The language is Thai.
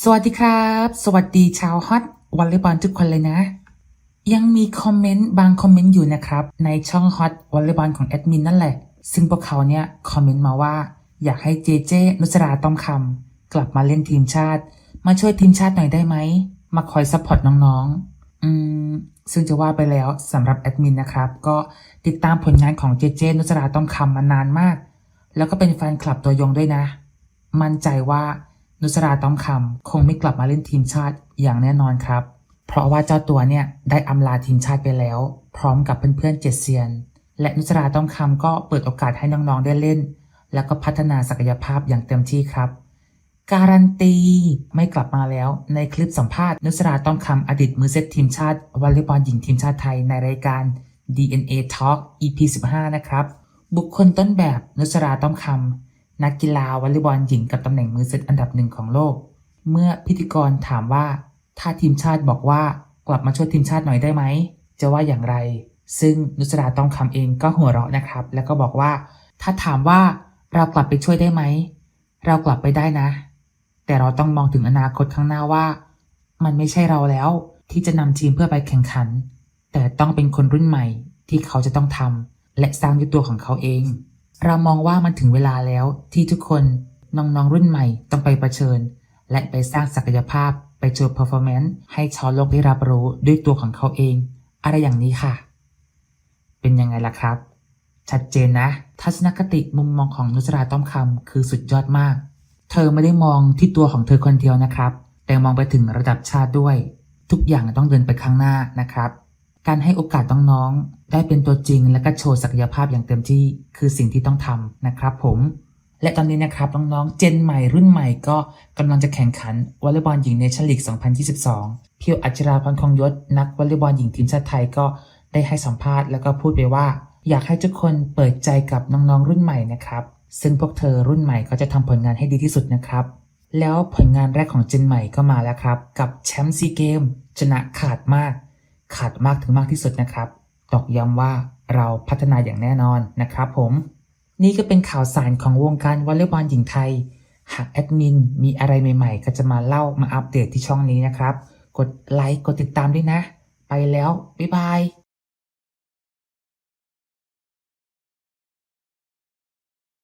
สวัสดีครับ สวัสดีชาวฮอตวอลเลย์บอลทุกคนเลยนะ ยังมีคอมเมนต์บางคอมเมนต์อยู่นะครับ ในช่องฮอตวอลเลย์บอลของแอดมินนั่นแหละ ซึ่งพวกเขาเนี่ยคอมเมนต์มาว่า อยากให้เจเจนุสราต้อมคำกลับมาเล่นทีมชาติ มาช่วยทีมชาติหน่อยได้ไหม มาคอยซัพพอร์ตน้องๆ อืม ซึ่งจะว่าไปแล้วสำหรับแอดมินนะครับ ก็ติดตามผลงานของเจเจนุสราต้อมคำมานานมาก แล้วก็เป็นแฟนคลับตัวยงด้วยนะ มั่นใจว่า นุสราต้อมคำคงไม่กลับมาเล่นทีมชาติอย่างแน่นอนครับ เพราะว่าเจ้าตัวเนี่ยได้อำลาทีมชาติไปแล้ว พร้อมกับเพื่อนๆเจ็ดเซียน และนุสราต้อมคำก็เปิดโอกาสให้น้องๆได้เล่น แล้วก็พัฒนาศักยภาพอย่างเต็มที่ครับ การันตีไม่กลับมาแล้วในคลิปสัมภาษณ์นุสราต้อมคำอดีตมือเซตทีมชาติวอลเลย์บอลหญิงทีมชาติไทยในรายการ DNA Talk EP 15 นะครับ บุคคลต้นแบบนุสราต้อมคำ นักกีฬาวอลเลย์บอลหญิงกับตำแหน่งมือเซตอันดับหนึ่งของโลก เมื่อพิธีกรถามว่า ถ้าทีมชาติบอกว่ากลับมาช่วยทีมชาติหน่อยได้ไหม จะว่าอย่างไร ซึ่งนุสราต้อมคำเองก็หัวเราะนะครับ แล้วก็บอกว่า ถ้าถามว่าเรากลับไปช่วยได้ไหม เรากลับไปได้นะ แต่เราต้องมองถึงอนาคตข้างหน้าว่า มันไม่ใช่เราแล้วที่จะนำทีมเพื่อไปแข่งขัน แต่ต้องเป็นคนรุ่นใหม่ที่เขาจะต้องทำและสร้างด้วยตัวของเขาเอง เรามองว่ามันถึงเวลาแล้วที่ทุกคนน้องๆรุ่นใหม่ต้องไปเผชิญ และไปสร้างศักยภาพไปโชว์ performance ให้ชาวโลกได้รับรู้ด้วยตัวของเขาเอง อะไรอย่างนี้ค่ะ เป็นยังไงล่ะครับ ชัดเจนนะ ทัศนคติมุมมองของนุสราต้อมคำคือสุดยอดมาก เธอไม่ได้มองที่ตัวของเธอคนเดียวนะครับ แต่มองไปถึงระดับชาติด้วย ทุกอย่างต้องเดินไปข้างหน้านะครับ การให้โอกาสน้องๆ ได้เป็นตัวจริงและก็โชว์ศักยภาพอย่างเต็มที่คือสิ่งที่ต้องทำนะครับผม และตอนนี้นะครับน้องๆ เจนใหม่รุ่นใหม่ก็กำลังจะแข่งขันวอลเลย์บอลหญิงเนชั่นลีก 2022 เพียวอัจราพรคงยศนักวอลเลย์บอลหญิงทีมชาติไทยก็ได้ให้สัมภาษณ์แล้วก็พูดไปว่า อยากให้ทุกคนเปิดใจกับน้องๆ รุ่นใหม่นะครับซึ่งพวกเธอรุ่นใหม่ก็จะทำผลงานให้ดีที่สุดนะครับแล้วผลงานแรกของเจนใหม่ก็มาแล้วครับ กับแชมป์ซีเกมชนะขาดมาก ขาดมากถึงมากที่สุดนะครับ ตอกย้ำว่าเราพัฒนาอย่างแน่นอนนะครับผม นี่ก็เป็นข่าวสารของวงการวอลเลย์บอลหญิงไทย หากแอดมินมีอะไรใหม่ๆ ก็จะมาเล่ามาอัปเดตที่ช่องนี้นะครับ กดไลค์กดติดตามด้วยนะ ไปแล้ว บ๊ายบาย